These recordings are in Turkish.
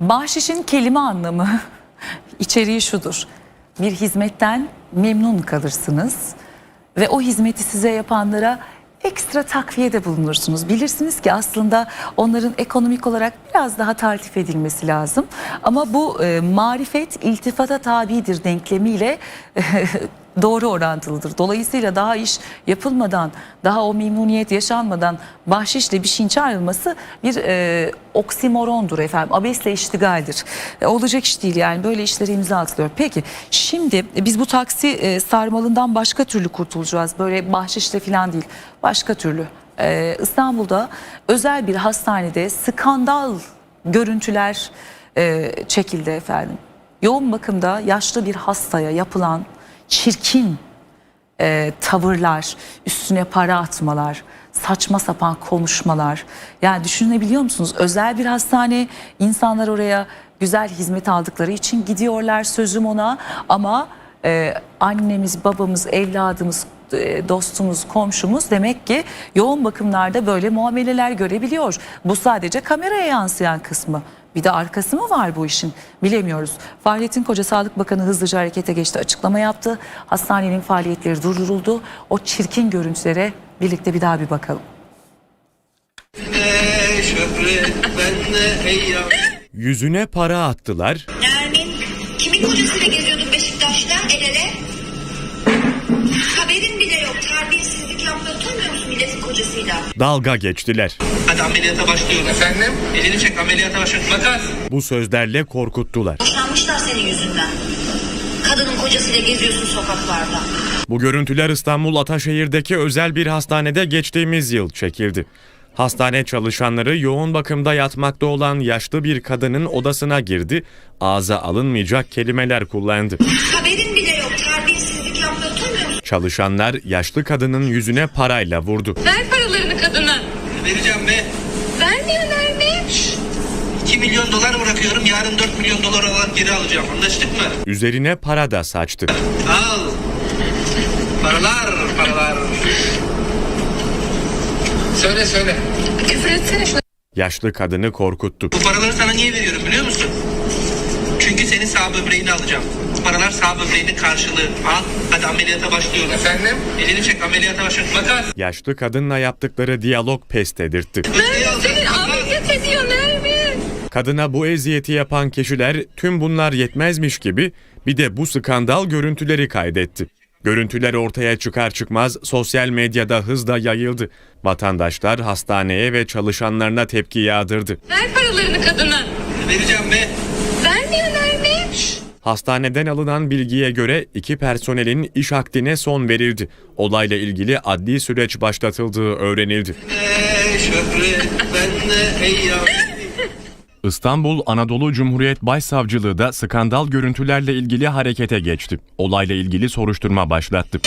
Bahşişin kelime anlamı, içeriği şudur. Bir hizmetten memnun kalırsınız ve o hizmeti size yapanlara ekstra takviyede bulunursunuz. Bilirsiniz ki aslında onların ekonomik olarak biraz daha taltif edilmesi lazım. Ama bu e, marifet iltifata tabidir denklemiyle doğru orantılıdır. Dolayısıyla daha iş yapılmadan, daha o memnuniyet yaşanmadan bahşişle bir şeyin çağrılması bir e, oksimorondur efendim. Abesle iştigaldir. E, olacak iş değil yani böyle işlere imza atılıyor. Peki şimdi biz bu taksi e, sarmalından başka türlü kurtulacağız. Böyle bahşişle falan değil. Başka türlü. E, İstanbul'da özel bir hastanede skandal görüntüler e, çekildi efendim. Yoğun bakımda yaşlı bir hastaya yapılan çirkin e, tavırlar, üstüne para atmalar, saçma sapan konuşmalar. Yani düşünebiliyor musunuz? Özel bir hastane, insanlar oraya güzel hizmet aldıkları için gidiyorlar sözüm ona ama e, annemiz, babamız, evladımız, e, dostumuz, komşumuz demek ki yoğun bakımlarda böyle muameleler görebiliyor. Bu sadece kameraya yansıyan kısmı. Bir de arkası mı var bu işin bilemiyoruz. Fahrettin Koca Sağlık Bakanı hızlıca harekete geçti açıklama yaptı. Hastanenin faaliyetleri durduruldu. O çirkin görüntülere birlikte bir daha bir bakalım. Yüzüne para attılar, Nermin kimin kocasıyla geziyordun Beşiktaş'ta el ele? Haberin bile yok. Terbiyesizlik musun milletin kocasıyla? dalga geçtiler. Hadi ameliyata başlıyoruz. Efendim? Elini çek ameliyata başlıyoruz. Makas. Bu sözlerle korkuttular. Boşanmışlar senin yüzünden. Kadının kocasıyla geziyorsun sokaklarda. Bu görüntüler İstanbul Ataşehir'deki özel bir hastanede geçtiğimiz yıl çekildi. Hastane çalışanları yoğun bakımda yatmakta olan yaşlı bir kadının odasına girdi, ağza alınmayacak kelimeler kullandı. Haberin bile yok. Terbiyesizlik Çalışanlar yaşlı kadının yüzüne parayla vurdu. Ver paralarını kadına. Vereceğim be. Vermiyor Nermin. 2 milyon dolar bırakıyorum. Yarın 4 milyon dolar alıp geri alacağım. Anlaştık mı? Üzerine para da saçtı. Al. Paralar, paralar. Söyle söyle. Küfür etsene şuna. Yaşlı kadını korkuttu. Bu paraları sana niye veriyorum biliyor musun? Çünkü senin sağ böbreğini alacağım. Paralar sağ böbreğinin karşılığı. Al. Hadi ameliyata başlıyoruz. Efendim? Elini çek ameliyata başlıyoruz. Makas. Yaşlı kadınla yaptıkları diyalog pes dedirtti. Senin ameliyat ediyor Nermin. Kadına bu eziyeti yapan kişiler tüm bunlar yetmezmiş gibi bir de bu skandal görüntüleri kaydetti. Görüntüler ortaya çıkar çıkmaz sosyal medyada hızla yayıldı. Vatandaşlar hastaneye ve çalışanlarına tepki yağdırdı. Ver paralarını kadına. Vereceğim be. Hastaneden alınan bilgiye göre iki personelin iş akdine son verildi. Olayla ilgili adli süreç başlatıldığı öğrenildi. İstanbul Anadolu Cumhuriyet Başsavcılığı da skandal görüntülerle ilgili harekete geçti. Olayla ilgili soruşturma başlattı.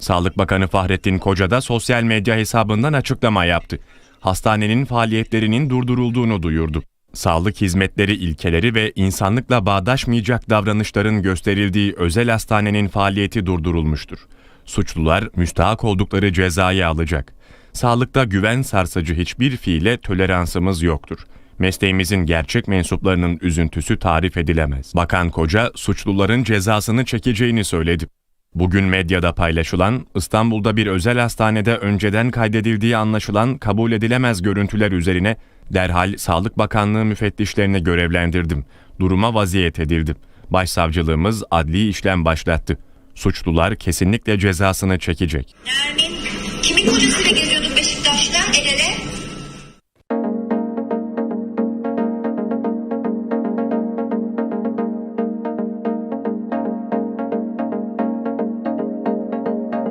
Sağlık Bakanı Fahrettin Koca da sosyal medya hesabından açıklama yaptı. Hastanenin faaliyetlerinin durdurulduğunu duyurdu. Sağlık hizmetleri ilkeleri ve insanlıkla bağdaşmayacak davranışların gösterildiği özel hastanenin faaliyeti durdurulmuştur. Suçlular müstahak oldukları cezayı alacak. Sağlıkta güven sarsıcı hiçbir fiile toleransımız yoktur. Mesleğimizin gerçek mensuplarının üzüntüsü tarif edilemez. Bakan Koca suçluların cezasını çekeceğini söyledi. Bugün medyada paylaşılan İstanbul'da bir özel hastanede önceden kaydedildiği anlaşılan kabul edilemez görüntüler üzerine derhal Sağlık Bakanlığı müfettişlerini görevlendirdim. Duruma vaziyet edildim. Başsavcılığımız adli işlem başlattı. Suçlular kesinlikle cezasını çekecek. Nermin kimin kocasıyla geziyordun Beşiktaş'ta el ele?